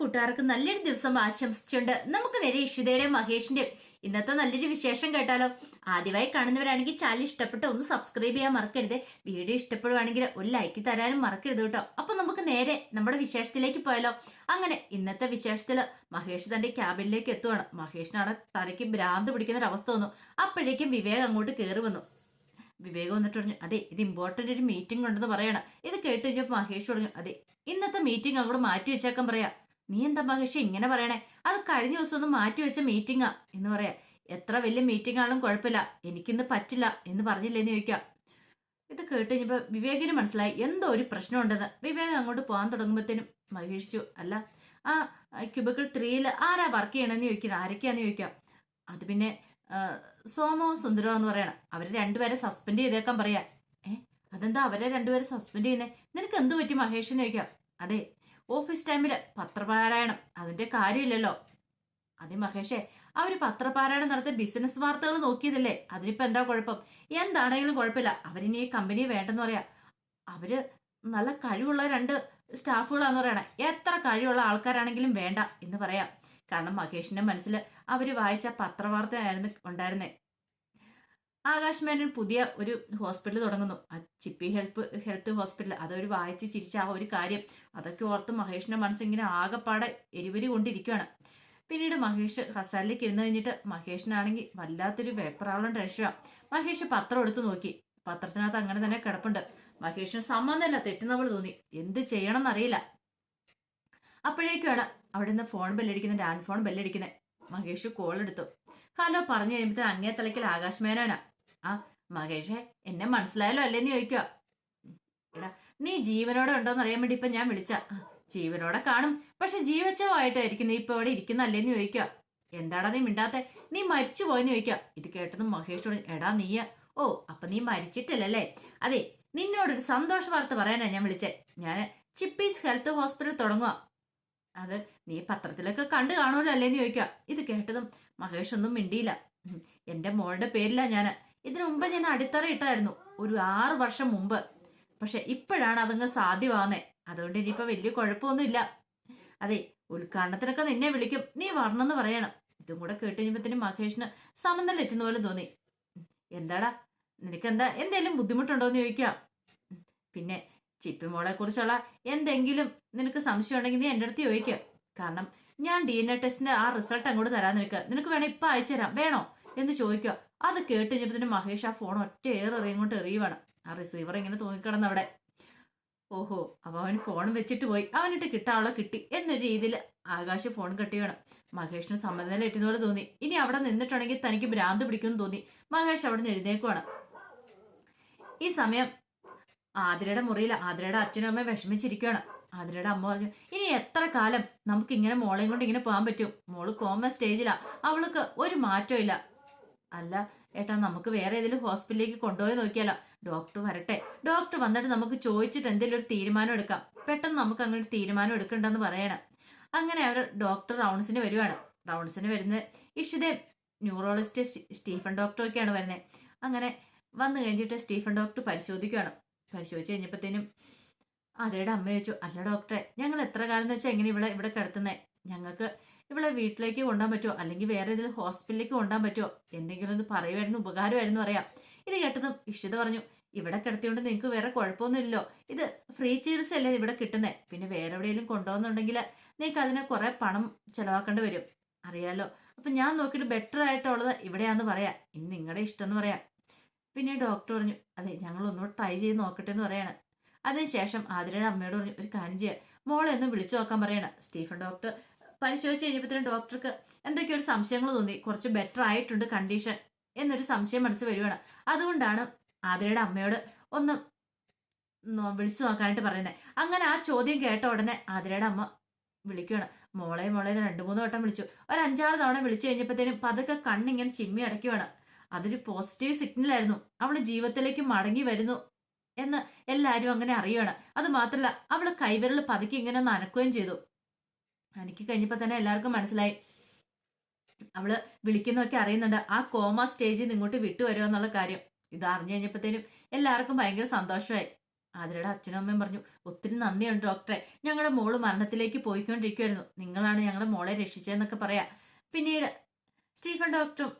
കൂട്ടുകാർക്ക് നല്ലൊരു ദിവസം ആശംസിച്ചുണ്ട്. നമുക്ക് നേരെ ഇഷിതയുടെയും മഹേഷിന്റെയും ഇന്നത്തെ നല്ലൊരു വിശേഷം കേട്ടാലോ? ആദ്യമായി കാണുന്നവരാണെങ്കിൽ ചാനൽ ഇഷ്ടപ്പെട്ട് ഒന്ന് സബ്സ്ക്രൈബ് ചെയ്യാൻ മറക്കരുത്. വീഡിയോ ഇഷ്ടപ്പെടുവാണെങ്കിൽ ഒരു ലൈക്ക് തരാനും മറക്കരുത് കേട്ടോ. അപ്പൊ നമുക്ക് നേരെ നമ്മുടെ വിശേഷത്തിലേക്ക് പോയാലോ? അങ്ങനെ ഇന്നത്തെ വിശേഷത്തിൽ മഹേഷ് തന്റെ ക്യാബിനിലേക്ക് എത്തുവാണ്. മഹേഷിനാണ് തലയ്ക്ക് ഭ്രാന്ത് പിടിക്കുന്ന ഒരു അവസ്ഥ വന്നു. അപ്പോഴേക്കും വിവേക് അങ്ങോട്ട് കയറി വന്നു. വിവേക് വന്നിട്ട് പറഞ്ഞു അതെ ഇത് ഇമ്പോർട്ടന്റ് ഒരു മീറ്റിംഗ് ഉണ്ടെന്ന് പറയണം. ഇത് കേട്ട് കഴിഞ്ഞപ്പോൾ മഹേഷ് പറഞ്ഞു അതെ ഇന്നത്തെ മീറ്റിംഗ് അങ്ങോട്ട് മാറ്റി വെച്ചേക്കാൻ പറയാ. നീ എന്താ മഹേഷ് ഇങ്ങനെ പറയണേ? അത് കഴിഞ്ഞ ദിവസം ഒന്ന് മാറ്റി വെച്ച മീറ്റിംഗാ എന്ന് പറയാ എത്ര വലിയ മീറ്റിംഗ് ആണെങ്കിലും കുഴപ്പമില്ല. എനിക്കിന്ന് പറ്റില്ല എന്ന് പറഞ്ഞില്ലേന്ന് ചോദിക്കാം. ഇത് കേട്ട് കഴിഞ്ഞപ്പോൾ വിവേകിന് മനസ്സിലായി എന്തോ ഒരു പ്രശ്നം ഉണ്ടെന്ന് വിവേക് അങ്ങോട്ട് പോകാൻ തുടങ്ങുമ്പോഴത്തേനും മഹേഷിച്ചു അല്ല ആ ക്യൂബിക്കിൾ ത്രീയിൽ ആരാ വർക്ക് ചെയ്യണമെന്ന് ചോദിക്കുന്നത് ആരൊക്കെയാന്ന് ചോദിക്കാം. അത് പിന്നെ സോമവും സുന്ദരവും എന്ന് പറയണം. അവരെ രണ്ടുപേരെ സസ്പെൻഡ് ചെയ്തേക്കാൻ പറയാ. ഏ അതെന്താ അവരെ രണ്ടുപേരെ സസ്പെൻഡ് ചെയ്യുന്നേ? നിനക്ക് എന്ത് പറ്റി മഹേഷ് എന്ന് ചോദിക്കാം. അതെ ഓഫീസ് ടൈമിൽ പത്രപാരായണം. അതിന്റെ കാര്യമില്ലല്ലോ. അതെ മഹേഷേ അവർ പത്രപാരായണം നടത്തിയ ബിസിനസ് വാർത്തകൾ നോക്കിയതല്ലേ? അതിനിപ്പോ എന്താ കുഴപ്പം? എന്താണെങ്കിലും കുഴപ്പമില്ല. അവരിനി ഈ കമ്പനി വേണ്ടെന്ന് പറയാ. അവർ നല്ല കഴിവുള്ള രണ്ട് സ്റ്റാഫുകളാന്ന് പറയണേ. എത്ര കഴിവുള്ള ആൾക്കാരാണെങ്കിലും വേണ്ട എന്ന് പറയാം. കാരണം മഹേഷിന്റെ മനസ്സിൽ അവർ വായിച്ച പത്രവാർത്തയായിരുന്നു ഉണ്ടായിരുന്നേ. ആകാശ് മേനൻ പുതിയ ഒരു ഹോസ്പിറ്റൽ തുടങ്ങുന്നു. ആ ചിപ്പി ഹെൽപ്പ് ഹെൽത്ത് ഹോസ്പിറ്റൽ അതൊരു വായിച്ച് ചിരിച്ച ആ ഒരു കാര്യം. അതൊക്കെ ഓർത്ത് മഹേഷിന്റെ മനസ്സിങ്ങനെ ആകെപ്പാടെ എരിവരി കൊണ്ടിരിക്കുകയാണ് പിന്നീട് മഹേഷ് ഹസാലിലേക്ക് ഇരുന്ന് കഴിഞ്ഞിട്ട് മഹേഷിനാണെങ്കിൽ വല്ലാത്തൊരു വേപ്പറാവളം ടെൻഷനാ മഹേഷ് പത്രം എടുത്തു നോക്കി. പത്രത്തിനകത്ത് അങ്ങനെ തന്നെ കിടപ്പുണ്ട്. മഹേഷിന് സമ്മതമല്ല തെറ്റുന്നവൾ തോന്നി. എന്ത് ചെയ്യണം എന്നറിയില്ല. അപ്പോഴേക്കാണ് അവിടെ നിന്ന് ഫോൺ ബെല്ലടിക്കുന്ന ലാൻഡ് ഫോൺ ബെല്ലടിക്കുന്നത് മഹേഷ് കോൾ എടുത്തു. ഹലോ പറഞ്ഞു കഴിയുമ്പോൾ അങ്ങേ തലയ്ക്കൽ ആകാശ് മേനോനാ ആ മഹേഷെ എന്നെ മനസ്സിലായാലോ അല്ലേന്ന് ചോദിക്കുക എടാ നീ ജീവനോടെ ഉണ്ടോന്ന് അറിയാൻ വേണ്ടി ഇപ്പൊ ഞാൻ വിളിച്ച. ജീവനോടെ കാണും പക്ഷെ ജീവച്ചവായിട്ടായിരിക്കും നീ ഇപ്പൊ ഇവിടെ ഇരിക്കുന്നല്ലേന്ന് ചോദിക്കുക എന്താടാ നീ മിണ്ടാത്തെ? നീ മരിച്ചു പോയെന്ന് ചോദിക്കുക ഇത് കേട്ടത് മഹേഷ് പറഞ്ഞു എടാ നീയ. ഓ അപ്പൊ നീ മരിച്ചിട്ടില്ലല്ലേ? അതെ നിന്നോടൊരു സന്തോഷ വാർത്ത പറയാനാ ഞാൻ വിളിച്ചേ. ഞാൻ ചിപ്പീസ് ഹെൽത്ത് ഹോസ്പിറ്റൽ തുടങ്ങുക അത് നീ പത്രത്തിലൊക്കെ കണ്ടു കാണുമല്ലോ അല്ലേന്ന് ചോദിക്കുക ഇത് കേട്ടതും മഹേഷ് ഒന്നും മിണ്ടിയില്ല. എന്റെ മോളുടെ പേരില ഞാൻ ഇതിനു മുമ്പ് ഞാൻ അടിത്തറ ഇട്ടായിരുന്നു. ഒരു ആറ് വർഷം മുമ്പ്. പക്ഷെ ഇപ്പോഴാണ് അതങ്ങ് സാധ്യമാകുന്നത് അതുകൊണ്ട് ഇനിയിപ്പോ വലിയ കുഴപ്പമൊന്നുമില്ല. അതെ ഉദ്ഘാടനത്തിനൊക്കെ നിന്നെ വിളിക്കും. നീ വരണമെന്ന് പറയണം. ഇതും കൂടെ കേട്ട് കഴിഞ്ഞപ്പത്തിന് മഹേഷിന് സമനില എറ്റുന്ന പോലെ തോന്നി. എന്താടാ? നിനക്കെന്താ? എന്തേലും ബുദ്ധിമുട്ടുണ്ടോ എന്ന് ചോദിക്കുക ഉം, പിന്നെ ചിപ്പിമോളെ കുറിച്ചുള്ള എന്തെങ്കിലും നിനക്ക് സംശയം ഉണ്ടെങ്കിൽ നീ എന്റെ അടുത്ത് ചോദിക്കുക കാരണം ഞാൻ ഡി എൻ എ ടെസ്റ്റിന്റെ ആ റിസൾട്ട് അങ്ങോട്ട് തരാൻ നിനക്ക്. നിനക്ക് വേണേ ഇപ്പൊ അയച്ചു തരാം വേണോ? എന്ന് ചോദിക്കുക. അത് കേട്ട് കഴിഞ്ഞപ്പോ മഹേഷ് ആ ഫോൺ ഒറ്റ ഏറെ ഇങ്ങോട്ട് എറിയുവാണ്. ആ റിസീവർ ഇങ്ങനെ തോന്നിക്കണം അവിടെ. ഓഹോ അപ്പൊ അവൻ ഫോൺ വെച്ചിട്ട് പോയി. അവനിട്ട് കിട്ടാനുള്ള കിട്ടി എന്നൊരു രീതിയിൽ ആകാശ് ഫോൺ കെട്ടിയാണ് മഹേഷിന് സമ്മതം എറ്റുന്ന പോലെ തോന്നി. ഇനി അവിടെ നിന്നിട്ടുണ്ടെങ്കിൽ തനിക്ക് ഭ്രാന്ത് പിടിക്കുമെന്ന് തോന്നി. മഹേഷ് അവിടെ നിന്ന് എഴുന്നേക്കുവാണ്. ഈ സമയം ആതിരയുടെ മുറിയിൽ ആതിരയുടെ അച്ഛനും അമ്മയും വിഷമിച്ചിരിക്കുകയാണ് ആതിരയുടെ അമ്മ പറഞ്ഞു ഇനി എത്ര കാലം നമുക്ക് ഇങ്ങനെ മോളെയും കൊണ്ട് ഇങ്ങനെ പോകാൻ പറ്റും? മോൾ കോമ സ്റ്റേജിലാ അവൾക്ക് ഒരു മാറ്റവും ഇല്ല. അല്ല ഏട്ടാ നമുക്ക് വേറെ ഏതെങ്കിലും ഹോസ്പിറ്റലിലേക്ക് കൊണ്ടുപോയി നോക്കിയാലോ? ഡോക്ടർ വരട്ടെ. ഡോക്ടർ വന്നിട്ട് നമുക്ക് ചോദിച്ചിട്ട് എന്തെങ്കിലും ഒരു തീരുമാനം എടുക്കാം. പെട്ടെന്ന് നമുക്ക് അങ്ങനെ ഒരു തീരുമാനം എടുക്കണ്ടെന്ന് പറയണം. അങ്ങനെ അവർ ഡോക്ടർ റൗണ്ട്സിന് വരുവാണ്. റൗണ്ട്സിന് വരുന്നത് ഇഷിതേ ന്യൂറോളജിസ്റ്റ് സ്റ്റീഫൻ ഡോക്ടറൊക്കെയാണ് വരുന്നത് അങ്ങനെ വന്നു കഴിഞ്ഞിട്ട് സ്റ്റീഫൻ ഡോക്ടർ പരിശോധിക്കുകയാണ് പരിശോധിച്ച് കഴിഞ്ഞപ്പോഴത്തേനും അതേടെ അമ്മ ചോദിച്ചു അല്ല ഡോക്ടറെ ഞങ്ങൾ എത്ര കാലം എന്ന് വെച്ചാൽ എങ്ങനെ ഇവിടെ ഇവിടെ കിടത്തുന്നത് ഞങ്ങൾക്ക് ഇവിടെ വീട്ടിലേക്ക് കൊണ്ടുപോകാൻ പറ്റുമോ അല്ലെങ്കിൽ വേറെ ഏതെങ്കിലും ഹോസ്പിറ്റലിലേക്ക് കൊണ്ടുപോകാൻ പറ്റുമോ എന്തെങ്കിലും ഒന്ന് പറയുമായിരുന്നു ഉപകാരമായിരുന്നു പറയാം. ഇത് കേട്ടതും ഇഷിത പറഞ്ഞു ഇവിടെ കിടത്തിയോണ്ട് നിങ്ങൾക്ക് വേറെ കുഴപ്പമൊന്നുമില്ലല്ലോ. ഇത് ഫ്രീ ചികിത്സ അല്ലേ ഇവിടെ കിട്ടുന്നേ? പിന്നെ വേറെ എവിടെയെങ്കിലും കൊണ്ടുപോകുന്നുണ്ടെങ്കിൽ നിങ്ങൾക്ക് അതിന് കുറെ പണം ചെലവാക്കേണ്ടി വരും. അറിയാലോ? അപ്പൊ ഞാൻ നോക്കിയിട്ട് ബെറ്റർ ആയിട്ടുള്ളത് ഇവിടെയാന്ന് പറയാം. ഇനി നിങ്ങളുടെ ഇഷ്ടം എന്ന് പറയാം. പിന്നെ ഡോക്ടർ പറഞ്ഞു അതെ ഞങ്ങൾ ഒന്നുകൂടെ ട്രൈ ചെയ്ത് നോക്കട്ടെ എന്ന് പറയാണ്. അതിനുശേഷം ആതിരയുടെ അമ്മയോട് പറഞ്ഞു ഒരു കാര്യം ചെയ്യുക മോളെ ഒന്ന് വിളിച്ചു നോക്കാൻ പറയണം. സ്റ്റീഫൻ ഡോക്ടർ പരിശോധിച്ച് കഴിഞ്ഞപ്പോൾ ഡോക്ടർക്ക് എന്തൊക്കെയോ ഒരു സംശയങ്ങൾ തോന്നി. കുറച്ച് ബെറ്റർ ആയിട്ടുണ്ട് കണ്ടീഷൻ എന്നൊരു സംശയം മനസ്സിൽ വരുവാണ് അതുകൊണ്ടാണ് ആതിരയുടെ അമ്മയോട് ഒന്ന് വിളിച്ചു നോക്കാനായിട്ട് പറയുന്നത് അങ്ങനെ ആ ചോദ്യം കേട്ട ഉടനെ ആതിരയുടെ അമ്മ വിളിക്കുകയാണ്. മോളെ മോളെ രണ്ട് മൂന്ന് വട്ടം വിളിച്ചു. ഒരു അഞ്ചാറ് തവണ വിളിച്ചു കഴിഞ്ഞപ്പോഴത്തേനും പതുക്കെ കണ്ണിങ്ങനെ ചിമ്മി അടയ്ക്കുവാണ് അതൊരു പോസിറ്റീവ് സിഗ്നൽ ആയിരുന്നു. അവൾ ജീവിതത്തിലേക്ക് മടങ്ങി വരുന്നു എന്ന് എല്ലാവരും അങ്ങനെ അറിയുകയാണ്. അത് മാത്രല്ല അവൾ കൈവിരൽ പതുക്കി ഇങ്ങനെ നനക്കുകയും ചെയ്തു. എനിക്ക് കഴിഞ്ഞപ്പോ തന്നെ എല്ലാവർക്കും മനസ്സിലായി. അവൾ വിളിക്കുന്നൊക്കെ അറിയുന്നുണ്ട്. ആ കോമ സ്റ്റേജിൽ നിന്ന് ഇങ്ങോട്ട് വിട്ടുവരുമോ എന്നുള്ള കാര്യം. ഇത് അറിഞ്ഞു കഴിഞ്ഞപ്പോഴത്തേനും എല്ലാവർക്കും ഭയങ്കര സന്തോഷമായി. ആതിരയുടെ അച്ഛനും അമ്മയും പറഞ്ഞു ഒത്തിരി നന്ദിയുണ്ട് ഡോക്ടറെ. ഞങ്ങളുടെ മോൾ മരണത്തിലേക്ക് പോയിക്കൊണ്ടിരിക്കുമായിരുന്നു നിങ്ങളാണ് ഞങ്ങളുടെ മോളെ രക്ഷിച്ചതെന്നൊക്കെ പറയാ. പിന്നീട് സ്റ്റീഫൻ ഡോക്ടറും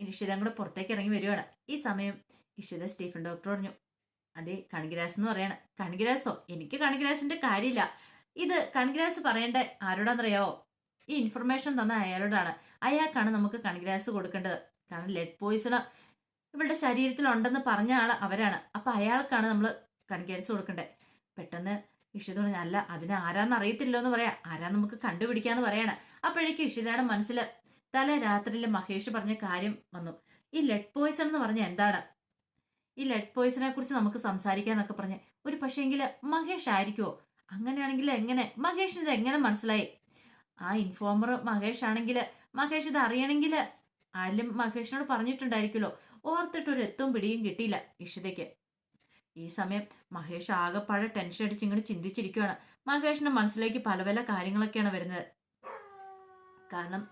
ഇഷിത കൂടെ പുറത്തേക്ക് ഇറങ്ങി വരുവാണ്. ഈ സമയം ഇഷിത സ്റ്റീഫൻ ഡോക്ടർ പറഞ്ഞു അതെ കണിഗ്രാസ് എന്ന് പറയാണ്. കണിഗ്രാസോ എനിക്ക് കണിഗ്രാസിന്റെ കാര്യമില്ല. ഇത് കൺഗ്രാസ് പറയേണ്ട ആരോടാന്നറിയോ ഈ ഇൻഫർമേഷൻ തന്ന അയാളോടാണ്. അയാൾക്കാണ് നമുക്ക് കൺഗ്രാസ് കൊടുക്കേണ്ടത്. കാരണം ലെഡ് പോയിസൺ ഇവളുടെ ശരീരത്തിൽ ഉണ്ടെന്ന് പറഞ്ഞ ആൾ അവരാണ്. അപ്പൊ അയാൾക്കാണ് നമ്മൾ കൺഗ്രാസ് കൊടുക്കേണ്ടത് പെട്ടെന്ന് ഇഷിത പറഞ്ഞ അല്ല അതിന് ആരാന്ന് അറിയത്തില്ലോ എന്ന് പറയാം. ആരാ നമുക്ക് കണ്ടുപിടിക്കാന്ന് പറയാണ്. അപ്പോഴേക്കും ഇഷിതയുടെ മനസ്സിൽ തല രാത്രിയിൽ മഹേഷ് പറഞ്ഞ കാര്യം വന്നു. ഈ ലെഡ് പോയിസൺ എന്ന് പറഞ്ഞ എന്താണ്? ഈ ലെഡ് പോയിസണെ കുറിച്ച് നമുക്ക് സംസാരിക്കാന്നൊക്കെ പറഞ്ഞ്. ഒരു പക്ഷേങ്കിൽ മഹേഷ് ആയിരിക്കുമോ അങ്ങനെയാണെങ്കിൽ എങ്ങനെ? മഹേഷിന് ഇത് എങ്ങനെ മനസ്സിലായി? ആ ഇൻഫോമർ മഹേഷ് ആണെങ്കിൽ മഹേഷ് ഇത് അറിയണമെങ്കിൽ ആരും മഹേഷിനോട് പറഞ്ഞിട്ടുണ്ടായിരിക്കുമല്ലോ. ഓർത്തിട്ട് ഒരു എത്തും പിടിയും കിട്ടിയില്ല ഇഷിതയ്ക്ക്. ഈ സമയം മഹേഷ് ആകെപ്പാടെ ടെൻഷൻ അടിച്ച് ഇങ്ങനെ ചിന്തിച്ചിരിക്കുകയാണ് മഹേഷിന്റെ മനസ്സിലേക്ക് പല പല കാര്യങ്ങളൊക്കെയാണ് വരുന്നത്. കാരണം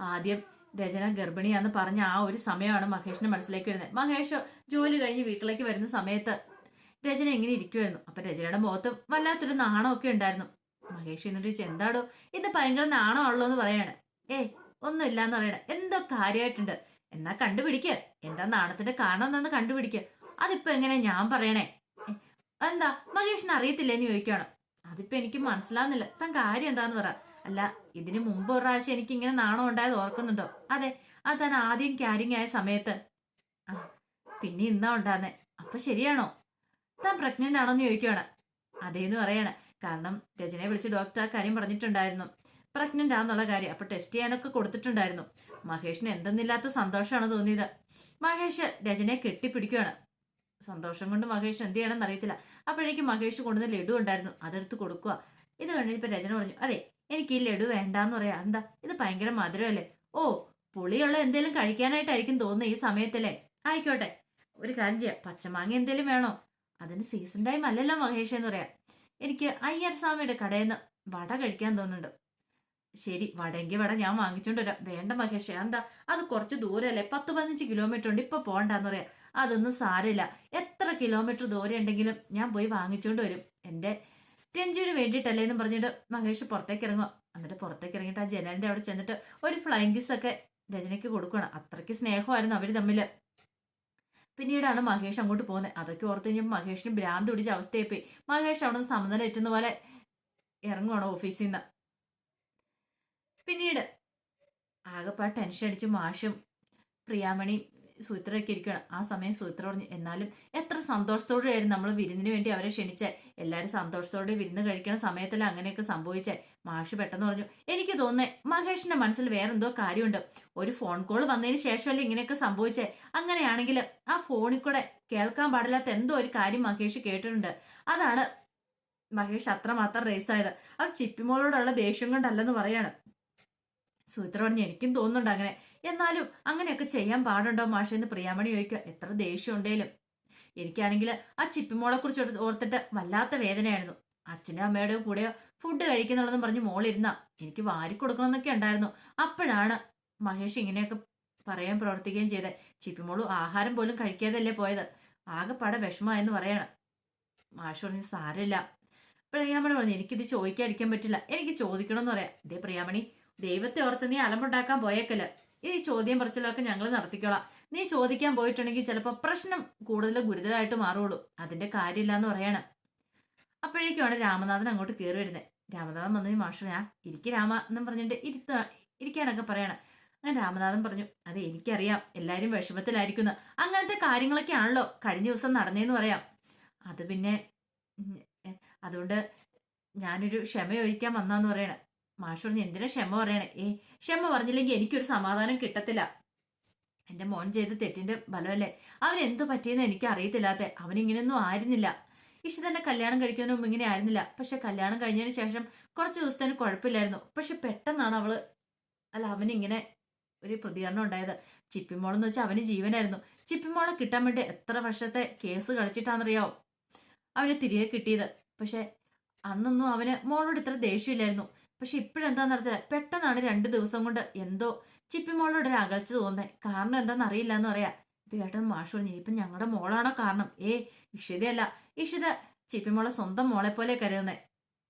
ആദ്യം രചന ഗർഭിണിയാന്ന് പറഞ്ഞ ആ ഒരു സമയമാണ് മഹേഷിന്റെ മനസ്സിലേക്ക് വരുന്നത്. മഹേഷ് ജോലി കഴിഞ്ഞ് വീട്ടിലേക്ക് വരുന്ന സമയത്ത് രചന ഇങ്ങനെ ഇരിക്കുമായിരുന്നു അപ്പൊ രചനയുടെ മുഖത്ത് വല്ലാത്തൊരു നാണമൊക്കെ ഉണ്ടായിരുന്നു. മഹേഷ് എന്നിട്ട് ചോദിച്ചു എന്താടോ ഇത് ഭയങ്കര നാണമാണല്ലോ എന്ന് പറയാണ്. ഏയ് ഒന്നുമില്ല എന്ന് പറയണ എന്തോ കാര്യമായിട്ടുണ്ട് എന്നാ കണ്ടുപിടിക്കുക എന്താ നാണത്തിന്റെ കാരണം എന്താന്ന് കണ്ടുപിടിക്കുക അതിപ്പോ എങ്ങനെ ഞാൻ പറയണേ? എന്താ മഹേഷിന് അറിയത്തില്ല എന്ന് ചോദിക്കുകയാണ്. അതിപ്പോ എനിക്ക് മനസ്സിലാവുന്നില്ല. താൻ കാര്യം എന്താന്ന് പറ. അല്ല ഇതിന് മുമ്പ് ഒരു പ്രാവശ്യം എനിക്ക് ഇങ്ങനെ നാണം ഉണ്ടായത് ഓർക്കുന്നുണ്ടോ? അതെ അത് താൻ ആദ്യം ക്യാരിങ് ആയ സമയത്ത്. ആ പിന്നെ ഇന്നാ ഉണ്ടാന്നെ. അപ്പൊ ശരിയാണോ? താൻ പ്രഗ്നന്റ് ആണോന്ന് ചോദിക്കുകയാണ് അതേന്ന് പറയാണ്. കാരണം രജനയെ വിളിച്ച് ഡോക്ടർ ആ കാര്യം പറഞ്ഞിട്ടുണ്ടായിരുന്നു. പ്രഗ്നന്റ് ആണെന്നുള്ള കാര്യം അപ്പൊ ടെസ്റ്റ് ചെയ്യാനൊക്കെ കൊടുത്തിട്ടുണ്ടായിരുന്നു. മഹേഷിന് എന്തെന്നില്ലാത്ത സന്തോഷമാണ് തോന്നിയത്. മഹേഷ് രജനയെ കെട്ടിപ്പിടിക്കുകയാണ് സന്തോഷം കൊണ്ട് മഹേഷ് എന്ത് ചെയ്യണമെന്ന് അറിയത്തില്ല. അപ്പോഴേക്കും മഹേഷ് കൊണ്ടുവന്ന ലഡു ഉണ്ടായിരുന്നു. അതെടുത്ത് കൊടുക്കുക ഇത് കഴിഞ്ഞപ്പോ രചന പറഞ്ഞു അതെ എനിക്ക് ഈ ലഡു വേണ്ടാന്ന് പറയാ. എന്താ? ഇത് ഭയങ്കര മധുരമല്ലേ? ഓ പുളിയുള്ള എന്തെങ്കിലും കഴിക്കാനായിട്ടായിരിക്കും തോന്നുന്നത് ഈ സമയത്തല്ലേ. ആയിക്കോട്ടെ. ഒരു കാര്യം ചെയ്യാം. പച്ചമാങ്ങ എന്തെങ്കിലും വേണോ? അതിന് സീസൺ ടൈം അല്ലല്ലോ മഹേഷ് എന്ന് പറയാം എനിക്ക് അയ്യർ സ്വാമിയുടെ കടയിൽ നിന്ന് വട കഴിക്കാൻ തോന്നുന്നുണ്ട്. ശരി വടങ്കി വട ഞാൻ വാങ്ങിച്ചോണ്ട് വരാം. വേണ്ട മഹേഷ് എന്താ അത് കുറച്ച് ദൂരല്ലേ? പത്ത് പതിനഞ്ച് കിലോമീറ്റർ ഉണ്ട്. ഇപ്പൊ പോണ്ടെന്ന് പറയാം. അതൊന്നും സാരമില്ല. എത്ര കിലോമീറ്റർ ദൂരെ ഉണ്ടെങ്കിലും ഞാൻ പോയി വാങ്ങിച്ചോണ്ട് വരും. എന്റെ രഞ്ജുവിന് വേണ്ടിയിട്ടല്ലേ എന്ന് പറഞ്ഞിട്ട് മഹേഷ് പുറത്തേക്ക് ഇറങ്ങുക എന്നിട്ട് പുറത്തേക്ക് ഇറങ്ങിയിട്ട് ആ ജനലിന്റെ അവിടെ ചെന്നിട്ട് ഒരു ഫ്ലൈങ് കിസ് ഒക്കെ രജനിക്ക് കൊടുക്കണം അത്രയ്ക്ക് സ്നേഹമായിരുന്നു അവർ തമ്മിൽ. പിന്നീടാണ് മഹേഷ് അങ്ങോട്ട് പോകുന്നത്. അതൊക്കെ ഓർത്ത് കഴിഞ്ഞപ്പോൾ മഹേഷിന് ഭ്രാന്ത് പിടിച്ച അവസ്ഥയായി പോയി മഹേഷ് അവിടെ നിന്ന് സമനില എറ്റുന്ന പോലെ ഇറങ്ങുവാണ് ഓഫീസിൽ നിന്ന്. പിന്നീട് ആകെപ്പാട് ടെൻഷൻ അടിച്ച് മാഷും പ്രിയാമണി സുമിത്രയൊക്കെ ഇരിക്കണം ആ സമയം സുമിത്ര പറഞ്ഞു എന്നാലും എത്ര സന്തോഷത്തോടെയായിരുന്നു നമ്മൾ വിരുന്നിന് വേണ്ടി അവരെ ക്ഷണിച്ചേ. എല്ലാവരും സന്തോഷത്തോടെ വിരുന്ന് കഴിക്കണ സമയത്തല്ല അങ്ങനെയൊക്കെ സംഭവിച്ചേ. മാഷ് പെട്ടെന്ന് പറഞ്ഞു എനിക്ക് തോന്നുന്നത് മഹേഷിന്റെ മനസ്സിൽ വേറെന്തോ കാര്യമുണ്ട്. ഒരു ഫോൺ കോൾ വന്നതിന് ശേഷമല്ലേ ഇങ്ങനെയൊക്കെ സംഭവിച്ചേ. അങ്ങനെയാണെങ്കിൽ ആ ഫോണിൽ കൂടെ കേൾക്കാൻ പാടില്ലാത്ത എന്തോ ഒരു കാര്യം മഹേഷ് കേട്ടിട്ടുണ്ട്. അതാണ് മഹേഷ് അത്രമാത്രം റേസ് ആയത്. അത് ചിപ്പിമോളോടുള്ള ദേഷ്യം കൊണ്ടല്ലെന്ന് പറയാണ്. സുമിത്ര പറഞ്ഞു എനിക്കും തോന്നുന്നുണ്ട് അങ്ങനെ. എന്നാലും അങ്ങനെയൊക്കെ ചെയ്യാൻ പാടുണ്ടോ മാഷെ എന്ന് പ്രിയാമണി ചോദിക്കുക. എത്ര ദേഷ്യം ഉണ്ടേലും എനിക്കാണെങ്കിൽ ആ ചിപ്പിമോളെ കുറിച്ച് ഓർത്തിട്ട് വല്ലാത്ത വേദനയായിരുന്നു. അച്ഛനും അമ്മയുടെയും കൂടെ ഫുഡ് കഴിക്കുന്നുള്ളതെന്ന് പറഞ്ഞ് മോളിരുന്ന എനിക്ക് വാരി കൊടുക്കണമെന്നൊക്കെ ഉണ്ടായിരുന്നു. അപ്പോഴാണ് മഹേഷ് ഇങ്ങനെയൊക്കെ പറയാൻ പ്രവർത്തിക്കുകയും ചെയ്തത് ചിപ്പിമോൾ ആഹാരം പോലും കഴിക്കാതല്ലേ പോയത്. ആകെപ്പാടെ വിഷമമായെന്ന് പറയാണ്. മാഷ് പറഞ്ഞു സാരമില്ല. പ്രിയാമണി പറഞ്ഞു എനിക്കിത് ചോദിക്കാതിരിക്കാൻ പറ്റില്ല. എനിക്ക് ചോദിക്കണമെന്ന് പറയാം. ഇതേ പ്രിയാമണി ദൈവത്തെ ഓർത്ത് നീ അലമ്പുണ്ടാക്കാൻ പോയേക്കല്ല. ഈ ചോദ്യം പറച്ചിലൊക്കെ ഞങ്ങൾ നടത്തിക്കോളാം. നീ ചോദിക്കാൻ പോയിട്ടുണ്ടെങ്കിൽ ചിലപ്പോൾ പ്രശ്നം കൂടുതൽ ഗുരുതരമായിട്ട് മാറുള്ളൂ. അതിന്റെ കാര്യമില്ല എന്ന് പറയണം. അപ്പോഴേക്കുമാണ് രാമനാഥൻ അങ്ങോട്ട് കയറി വരുന്നത്. രാമനാഥൻ വന്നു മാഷ ഞാൻ ഇരിക്ക് രാമ എന്നും പറഞ്ഞിട്ട് ഇരുത്ത ഇരിക്കാനൊക്കെ പറയണം. അങ്ങനെ രാമനാഥൻ പറഞ്ഞു അതെ എനിക്കറിയാം. എല്ലാവരും വിഷമത്തിലായിരിക്കുന്നു. അങ്ങനത്തെ കാര്യങ്ങളൊക്കെ ആണല്ലോ കഴിഞ്ഞ ദിവസം നടന്നേന്ന് പറയാം. അത് പിന്നെ അതുകൊണ്ട് ഞാനൊരു ക്ഷമ ചോദിക്കാൻ വന്നാന്ന് പറയണ. മാഷ് പറഞ്ഞു എന്തിനാ ക്ഷമ പറയണേ? ഏ ക്ഷമ പറഞ്ഞില്ലെങ്കിൽ എനിക്കൊരു സമാധാനം കിട്ടത്തില്ല. എന്റെ മോൻ ചെയ്ത തെറ്റിന്റെ ഫലമല്ലേ? അവൻ എന്ത് പറ്റിയെന്ന് എനിക്ക് അറിയത്തില്ലാത്ത അവനിങ്ങനെയൊന്നും ആയിരുന്നില്ല. ആയിരുന്നില്ല ഇഷ്ടതന്നെ കല്യാണം കഴിക്കുന്നതിന് മുമ്പ് ഇങ്ങനെ ആയിരുന്നില്ല. പക്ഷെ കല്യാണം കഴിഞ്ഞതിന് ശേഷം കുറച്ച് ദിവസത്തേന് കുഴപ്പമില്ലായിരുന്നു. പക്ഷെ പെട്ടെന്നാണ് അവൾ അല്ല അവനിങ്ങനെ ഒരു പ്രതികരണം ഉണ്ടായത്. ചിപ്പിമോളെന്ന് വെച്ചാൽ അവന് ജീവനായിരുന്നു. ചിപ്പിമോളെ കിട്ടാൻ വേണ്ടി എത്ര വർഷത്തെ കേസ് കളിച്ചിട്ടാണെന്നറിയാവോ? അവന് തിരികെ കിട്ടിയത്. പക്ഷെ അന്നൊന്നും അവന് മോളോട് ഇത്ര ദേഷ്യമില്ലായിരുന്നു. പക്ഷെ ഇപ്പോഴെന്താന്ന് അറിയത്തില്ല. പെട്ടെന്നാണ് രണ്ട് ദിവസം കൊണ്ട് എന്തോ ചിപ്പിമോളോട് ഒരു അകൽച്ച തോന്നുന്നത് കാരണം എന്താണെന്ന് അറിയില്ല എന്ന് പറയാ. ഇത് കേട്ടത് മാഷ് പറഞ്ഞു ഇപ്പം ഞങ്ങളുടെ മോളാണോ കാരണം? ഏ ഇഷിതയല്ല ഇഷിത ചിപ്പിമോളെ സ്വന്തം മോളെ പോലെ കരുതുന്നേ.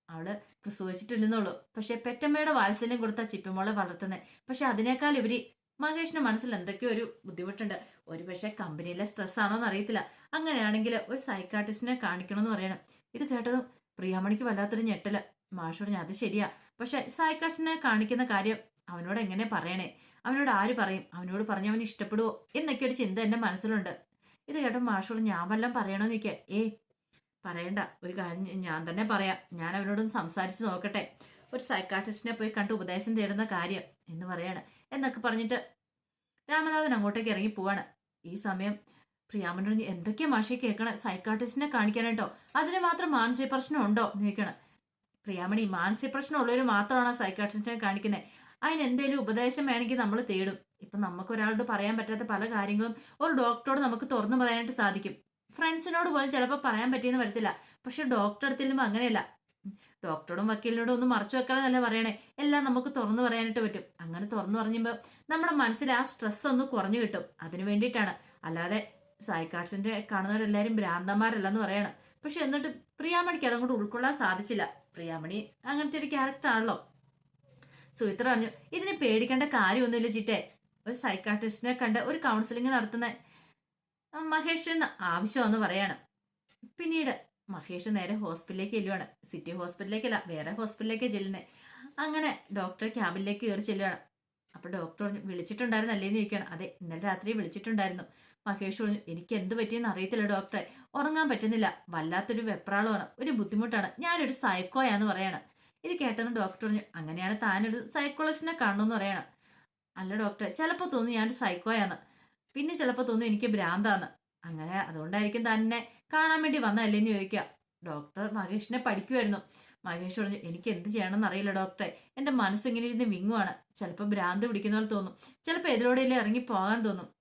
അവൾ പ്രസവിച്ചിട്ടില്ലെന്നുള്ളൂ പക്ഷെ പെറ്റമ്മയുടെ വാത്സല്യം കൊടുത്ത ചിപ്പിമോളെ വളർത്തുന്നേ. പക്ഷെ അതിനേക്കാൾ ഇവർ മഹേഷിന്റെ മനസ്സിൽ എന്തൊക്കെയോ ഒരു ബുദ്ധിമുട്ടുണ്ട്. ഒരു പക്ഷെ കമ്പനിയിലെ സ്ട്രെസ് ആണോന്ന് അറിയത്തില്ല. അങ്ങനെയാണെങ്കിൽ ഒരു സൈക്കാട്രിസ്റ്റിനെ കാണിക്കണമെന്ന് പറയണം. ഇത് കേട്ടതും പ്രിയാമണിക്ക് വല്ലാത്തൊരു ഞെട്ടൽ. മാഷ് പറഞ്ഞു അത് ശരിയാ. പക്ഷെ സൈക്കാട്രിസ്റ്റിനെ കാണിക്കുന്ന കാര്യം അവനോട് എങ്ങനെ പറയണേ? അവനോട് ആര് പറയും? അവനോട് പറഞ്ഞ് അവൻ ഇഷ്ടപ്പെടുവോ? എന്നൊക്കെ ഒരു ചിന്ത എന്റെ മനസ്സിലുണ്ട്. ഇത് കേട്ടോ മാഷോട് ഞാൻ വല്ലതും പറയണമെന്ന് ചോദിക്കുക ഏയ് പറയണ്ട. ഒരു കാര്യം ഞാൻ തന്നെ പറയാം. ഞാൻ അവനോടൊന്ന് സംസാരിച്ച് നോക്കട്ടെ. ഒരു സൈക്കാട്രിസ്റ്റിനെ പോയി കണ്ട് ഉപദേശം തേടുന്ന കാര്യം എന്ന് പറയാണ്. എന്നൊക്കെ പറഞ്ഞിട്ട് രാമനാഥൻ അങ്ങോട്ടേക്ക് ഇറങ്ങി പോവാണ്. ഈ സമയം പ്രിയാമനോട് എന്തൊക്കെയാ മാഷെ കേൾക്കണേ? സൈക്കാട്രിസ്റ്റിനെ കാണിക്കാനായിട്ടോ? അതിന് മാത്രം മാനസിക പ്രശ്നം ഉണ്ടോ എന്ന് ചോദിക്കണം. പ്രിയാമണി മാനസിക പ്രശ്നം ഉള്ളവർ മാത്രമാണ് സൈക്കാട്രിസ്റ്റിനെ കാണിക്കുന്നത് അതിന് എന്തെങ്കിലും ഉപദേശം വേണമെങ്കിൽ നമ്മൾ തേടും. ഇപ്പൊ നമുക്ക് ഒരാളോട് പറയാൻ പറ്റാത്ത പല കാര്യങ്ങളും ഒരു ഡോക്ടറോട് നമുക്ക് തുറന്നു പറയാനായിട്ട് സാധിക്കും. ഫ്രണ്ട്സിനോട് പോലും ചിലപ്പോൾ പറയാൻ പറ്റിയെന്ന് വരത്തില്ല. പക്ഷെ ഡോക്ടർ അടുത്തില്ലുമ്പോൾ അങ്ങനെയല്ല. ഡോക്ടറോടും വക്കീലിനോടും ഒന്നും മറച്ചു വെക്കാന്നല്ല പറയണേ. എല്ലാം നമുക്ക് തുറന്നു പറയാനായിട്ട് പറ്റും. അങ്ങനെ തുറന്നു പറഞ്ഞുമ്പോൾ നമ്മുടെ മനസ്സിൽ ആ സ്ട്രെസ് ഒന്ന് കുറഞ്ഞു കിട്ടും. അതിനു വേണ്ടിയിട്ടാണ്. അല്ലാതെ സൈക്കാട്സിന്റെ കാണുന്നവരെല്ലാവരും ഭ്രാന്തന്മാരല്ലെന്ന് പറയണം. പക്ഷെ എന്നിട്ട് പ്രിയാമണിക്ക് അതങ്ങോട്ട് ഉൾക്കൊള്ളാൻ സാധിച്ചില്ല. പ്രിയാമണി അങ്ങനത്തെ ഒരു ക്യാരക്ടർ ആണല്ലോ. സുമിത്ര പറഞ്ഞു ഇതിനെ പേടിക്കേണ്ട കാര്യമൊന്നുമില്ല ചിറ്റെ. ഒരു സൈക്കാട്രിസ്റ്റിനെ കണ്ട് ഒരു കൗൺസിലിംഗ് നടത്തുന്ന മഹേഷിന് ആവശ്യമെന്ന് പറയാണ്. പിന്നീട് മഹേഷ് നേരെ ഹോസ്പിറ്റലിലേക്ക് ചെല്ലുവാണ്. സിറ്റി ഹോസ്പിറ്റലിലേക്കല്ല വേറെ ഹോസ്പിറ്റലിലേക്ക് ചെല്ലുന്നത് അങ്ങനെ ഡോക്ടറെ ക്യാബിനിലേക്ക് കയറി ചെല്ലുവാണ്. അപ്പൊ ഡോക്ടർ പറഞ്ഞു വിളിച്ചിട്ടുണ്ടായിരുന്നല്ലേ എന്ന് ചോദിക്കുകയാണ്. അതെ ഇന്നലെ രാത്രി വിളിച്ചിട്ടുണ്ടായിരുന്നു. മഹേഷ് എനിക്ക് എന്ത് പറ്റിയെന്ന് അറിയത്തില്ല ഡോക്ടറെ. ഉറങ്ങാൻ പറ്റുന്നില്ല. വല്ലാത്തൊരു വെപ്രാളമാണ്. ഒരു ബുദ്ധിമുട്ടാണ്. ഞാനൊരു സൈക്കോയാന്ന് പറയാണ്. ഇത് കേട്ടെന്ന് ഡോക്ടർ പറഞ്ഞു അങ്ങനെയാണ് താനൊരു സൈക്കോളജിസ്റ്റിനെ കാണണമെന്ന് പറയണം. അല്ല ഡോക്ടറെ ചിലപ്പോൾ തോന്നുന്നു ഞാനൊരു സൈക്കോയാന്ന്. പിന്നെ ചിലപ്പോൾ തോന്നുന്നു എനിക്ക് ഭ്രാന്താന്ന്. അങ്ങനെ അതുകൊണ്ടായിരിക്കും തന്നെ കാണാൻ വേണ്ടി വന്നതല്ലേന്ന് ചോദിക്കുക. ഡോക്ടർ മഹേഷിനെ പഠിക്കുമായിരുന്നു മഹേഷ് പറഞ്ഞു എനിക്ക് എന്ത് ചെയ്യണമെന്ന് അറിയില്ല ഡോക്ടറെ. എന്റെ മനസ്സിങ്ങനെ ഇരുന്ന് വിങ്ങുവാണ്. ചിലപ്പോൾ ഭ്രാന്ത് പിടിക്കുന്ന പോലെ തോന്നും. ചിലപ്പോൾ എതിരോടെയല്ലേ ഇറങ്ങി പോകാൻ തോന്നും.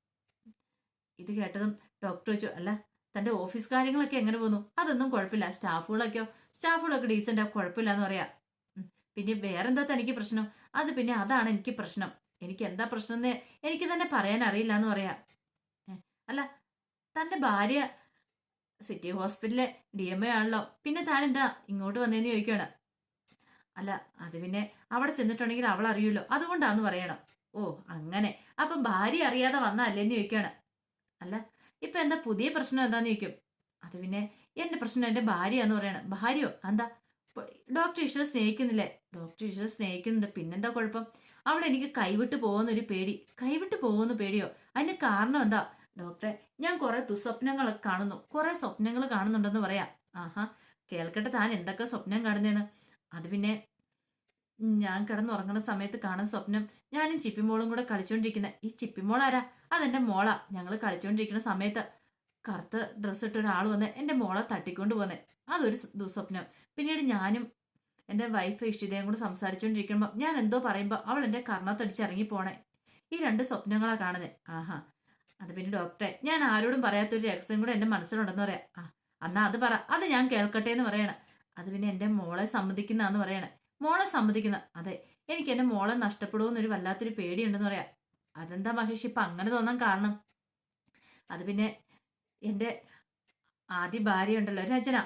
ഇത് കേട്ടതും ഡോക്ടർ ചോദിച്ചു അല്ല തന്റെ ഓഫീസ് കാര്യങ്ങളൊക്കെ എങ്ങനെ പോകുന്നു അതൊന്നും കുഴപ്പമില്ല. സ്റ്റാഫുകളൊക്കെയോ? സ്റ്റാഫുകളൊക്കെ ഡീസന്റ് കുഴപ്പമില്ല എന്ന് പറയാം. പിന്നെ വേറെന്താ തനിക്ക് പ്രശ്നം? അത് പിന്നെ അതാണ് എനിക്ക് പ്രശ്നം. എനിക്ക് എന്താ പ്രശ്നം എന്ന് എനിക്ക് തന്നെ പറയാൻ അറിയില്ല എന്ന് പറയാം അല്ല തന്റെ ഭാര്യ സിറ്റി ഹോസ്പിറ്റലിലെ ഡി എം എ ആണല്ലോ. പിന്നെ താൻ എന്താ ഇങ്ങോട്ട് വന്നേന്ന് ചോദിക്കുകയാണ് അല്ല അത് പിന്നെ അവിടെ ചെന്നിട്ടുണ്ടെങ്കിൽ അവൾ അറിയുമല്ലോ അതുകൊണ്ടാന്ന് പറയണം. ഓ അങ്ങനെ. അപ്പൊ ഭാര്യ അറിയാതെ വന്നല്ലേന്ന് ചോദിക്കുകയാണ് അല്ല ഇപ്പൊ എന്താ പുതിയ പ്രശ്നം എന്താന്ന് ചോദിക്കും. അത് പിന്നെ എന്റെ പ്രശ്നം എന്റെ ഭാര്യയാന്ന് പറയണം. ഭാര്യയോ? എന്താ ഡോക്ടർ ഈശ്വർ സ്നേഹിക്കുന്നില്ലേ? ഡോക്ടർ ഈശ്വർ സ്നേഹിക്കുന്നുണ്ട്. പിന്നെന്താ കുഴപ്പം? അവിടെ എനിക്ക് കൈവിട്ട് പോകുന്ന ഒരു പേടി. കൈവിട്ട് പോകുന്ന പേടിയോ? അതിന് കാരണം എന്താ? ഡോക്ടറെ ഞാൻ കുറെ ദുസ്വപ്നങ്ങളൊക്കെ കാണുന്നു. കുറെ സ്വപ്നങ്ങൾ കാണുന്നുണ്ടെന്ന് പറയാം. ആഹാ കേൾക്കട്ടെ താൻ എന്തൊക്കെ സ്വപ്നം കാണുന്നതെന്ന് അത് പിന്നെ ഞാൻ കിടന്നുറങ്ങുന്ന സമയത്ത് കാണുന്ന സ്വപ്നം ഞാനും ചിപ്പിമോളും കൂടെ കളിച്ചോണ്ടിരിക്കുന്ന. ഈ ചിപ്പിമോൾ ആരാ? അതെന്റെ മോളാ. ഞങ്ങൾ കളിച്ചോണ്ടിരിക്കുന്ന സമയത്ത് കറുത്ത ഡ്രസ്സ് ഇട്ട ഒരാൾ വന്ന് എന്റെ മോളെ തട്ടിക്കൊണ്ട് പോന്നെ. അതൊരു ദുസ്വപ്നം. പിന്നീട് ഞാനും എന്റെ വൈഫ് ഇഷ്ടിതയും കൂടെ സംസാരിച്ചുകൊണ്ടിരിക്കുമ്പോൾ ഞാൻ എന്തോ പറയുമ്പോൾ അവൾ എന്റെ കർണത്തടിച്ച് ഇറങ്ങി പോണേ ഈ രണ്ട് സ്വപ്നങ്ങളാ കാണുന്നത് ആഹാ. അത് പിന്നെ ഡോക്ടറെ ഞാൻ ആരോടും പറയാത്തൊരു രഹസ്യം കൂടെ എന്റെ മനസ്സിലുണ്ടെന്ന് പറയാം. ആ എന്നാ അത് പറ. അത് ഞാൻ കേൾക്കട്ടെ എന്ന് പറയണേ. അത് പിന്നെ എന്റെ മോളെ സമ്മതിക്കുന്നാന്ന് പറയണേ. മോളെ സമ്മതിക്കുന്ന അതെ എനിക്ക് എന്റെ മോളെ നഷ്ടപ്പെടുമെന്നൊരു വല്ലാത്തൊരു പേടിയുണ്ടെന്ന് പറയാം. അതെന്താ മഹേഷ് ഇപ്പൊ അങ്ങനെ തോന്നാൻ കാരണം? അത് പിന്നെ എന്റെ ആദ്യ ഭാര്യ ഉണ്ടല്ലോ രചന.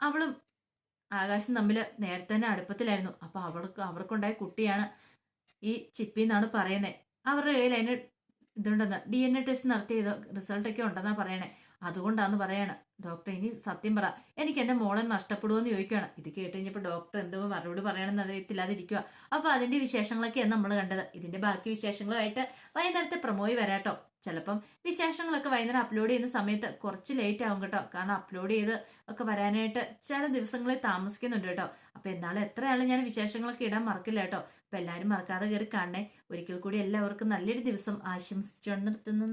അവളും ആകാശം തമ്മിൽ നേരത്തെ തന്നെ അടുപ്പത്തിലായിരുന്നു. അപ്പൊ അവൾക്ക് അവർക്കുണ്ടായ കുട്ടിയാണ് ഈ ചിപ്പി എന്നാണ് പറയുന്നത് അവരുടെ കയ്യിൽ അതിന് ഇതുണ്ടെന്ന്. ഡി എൻ എ ടെസ്റ്റ് നടത്തിയത് റിസൾട്ടൊക്കെ ഉണ്ടെന്നാ പറയണേ. അതുകൊണ്ടാന്ന് പറയാണ്. ഡോക്ടർ ഇനി സത്യം പറ എനിക്ക് എന്റെ മോളെ നഷ്ടപ്പെടുമെന്ന് ചോദിക്കുകയാണ് ഇത് കേട്ട് കഴിഞ്ഞപ്പോൾ ഡോക്ടർ എന്തോ മറുപടി പറയണമെന്ന് അറിയത്തില്ലാതിരിക്കുക അപ്പൊ അതിന്റെ വിശേഷങ്ങളൊക്കെയാണ് നമ്മൾ കണ്ടത്. ഇതിന്റെ ബാക്കി വിശേഷങ്ങളുമായിട്ട് വൈകുന്നേരത്തെ പ്രമോയി വരാട്ടോ. ചിലപ്പം വിശേഷങ്ങളൊക്കെ വൈകുന്നേരം അപ്ലോഡ് ചെയ്യുന്ന സമയത്ത് കുറച്ച് ലേറ്റ് ആവും കേട്ടോ. കാരണം അപ്ലോഡ് ചെയ്ത് ഒക്കെ വരാനായിട്ട് ചില ദിവസങ്ങളിൽ താമസിക്കുന്നുണ്ട് കേട്ടോ. അപ്പൊ എന്നാലും എത്രയാളും ഞാൻ വിശേഷങ്ങളൊക്കെ ഇടാൻ മറക്കില്ല കേട്ടോ. അപ്പൊ എല്ലാവരും മറക്കാതെ കയറി കാണണേ. ഒരിക്കൽ കൂടി എല്ലാവർക്കും നല്ലൊരു ദിവസം ആശംസിച്ചു നിർത്തുന്നു.